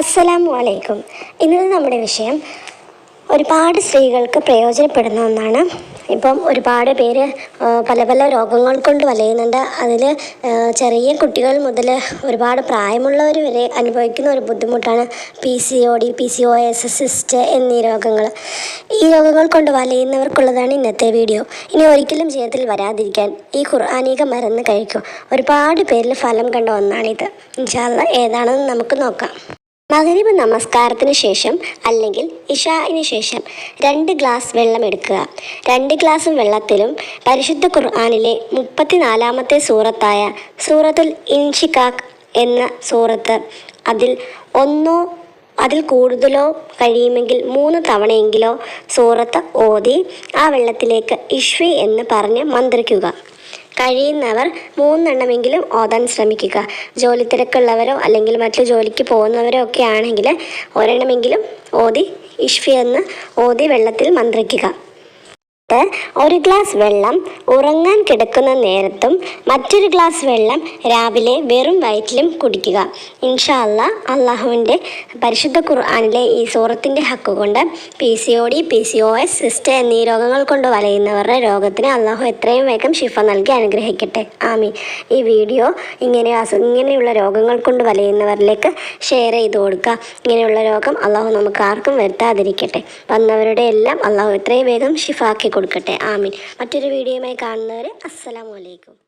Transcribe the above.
അസ്സലാമു അലൈക്കും. ഇന്നത്തെ നമ്മുടെ വിഷയം ഒരുപാട് സ്ത്രീകൾക്ക് പ്രയോജനപ്പെടുന്ന ഒന്നാണ്. ഇപ്പം ഒരുപാട് പേര് പല പല രോഗങ്ങൾ കൊണ്ട് വലയുന്നുണ്ട്. അതിൽ ചെറിയ കുട്ടികൾ മുതൽ ഒരുപാട് പ്രായമുള്ളവർ വരെ അനുഭവിക്കുന്ന ഒരു ബുദ്ധിമുട്ടാണ് P C O D P C O S cyst എന്നീ രോഗങ്ങൾ. ഈ രോഗങ്ങൾ കൊണ്ട് വലയുന്നവർക്കുള്ളതാണ് ഇന്നത്തെ വീഡിയോ. ഇനി ഒരിക്കലും ജീവിതത്തിൽ വരാതിരിക്കാൻ ഈ ഖുർആാനിക മരുന്ന് കഴിക്കും. ഒരുപാട് പേരിൽ ഫലം കണ്ട ഒന്നാണിത്. ഇൻഷാല്ല ഏതാണെന്ന് നമുക്ക് നോക്കാം. മകരിബ് നമസ്കാരത്തിന് ശേഷം അല്ലെങ്കിൽ ഇഷായിന് ശേഷം രണ്ട് ഗ്ലാസ് വെള്ളം എടുക്കുക. രണ്ട് ഗ്ലാസ് വെള്ളത്തിലും പരിശുദ്ധ ഖുർആാനിലെ മുപ്പത്തിനാലാമത്തെ സൂറത്തായ സൂറത്തുൽ ഇൻഷിഖാഖ് എന്ന സൂറത്ത് അതിൽ ഒന്നോ അതിൽ കൂടുതലോ കഴിയുമെങ്കിൽ മൂന്ന് തവണയെങ്കിലോ സൂറത്ത് ഓതി ആ വെള്ളത്തിലേക്ക് ഇഷ്വി എന്ന് പറഞ്ഞ് മന്ത്രിക്കുക. കഴിയുന്നവർ മൂന്നെണ്ണമെങ്കിലും ഓതാൻ ശ്രമിക്കുക. ജോലി തിരക്കുള്ളവരോ അല്ലെങ്കിൽ മറ്റു ജോലിക്ക് പോകുന്നവരോ ഒക്കെ ആണെങ്കിൽ ഒരെണ്ണമെങ്കിലും ഓതി ഇഷ്ഫി എന്ന് ഓതി വെള്ളത്തിൽ മന്ത്രിക്കുക. ഒരു ഗ്ലാസ് വെള്ളം ഉറങ്ങാൻ കിടക്കുന്ന നേരത്തും മറ്റൊരു ഗ്ലാസ് വെള്ളം രാവിലെ വെറും വയറ്റിലും കുടിക്കുക. ഇൻഷാ അല്ല അള്ളാഹുവിന്റെ പരിശുദ്ധ ഖുർആാനിലെ ഈ സൂറത്തിന്റെ ഹക്ക് കൊണ്ട് P C O D P C O S cyst എന്നീ രോഗങ്ങൾ കൊണ്ട് വലയുന്നവരുടെ രോഗത്തിന് അള്ളാഹു എത്രയും വേഗം ശിഫ നൽകി അനുഗ്രഹിക്കട്ടെ. ആമി ഈ വീഡിയോ ഇങ്ങനെ ഇങ്ങനെയുള്ള രോഗങ്ങൾ കൊണ്ട് വലയുന്നവരിലേക്ക് ഷെയർ ചെയ്ത് കൊടുക്കുക. ഇങ്ങനെയുള്ള രോഗം അള്ളാഹു നമുക്ക് ആർക്കും വരുത്താതിരിക്കട്ടെ. വന്നവരുടെ എല്ലാം അള്ളാഹു എത്രയും വേഗം ഷിഫാക്കി കൊടുക്കട്ടെ. ആമീൻ. മറ്റൊരു വീഡിയോയുമായി കാണുന്നവരെ അസ്സലാമു അലൈക്കും.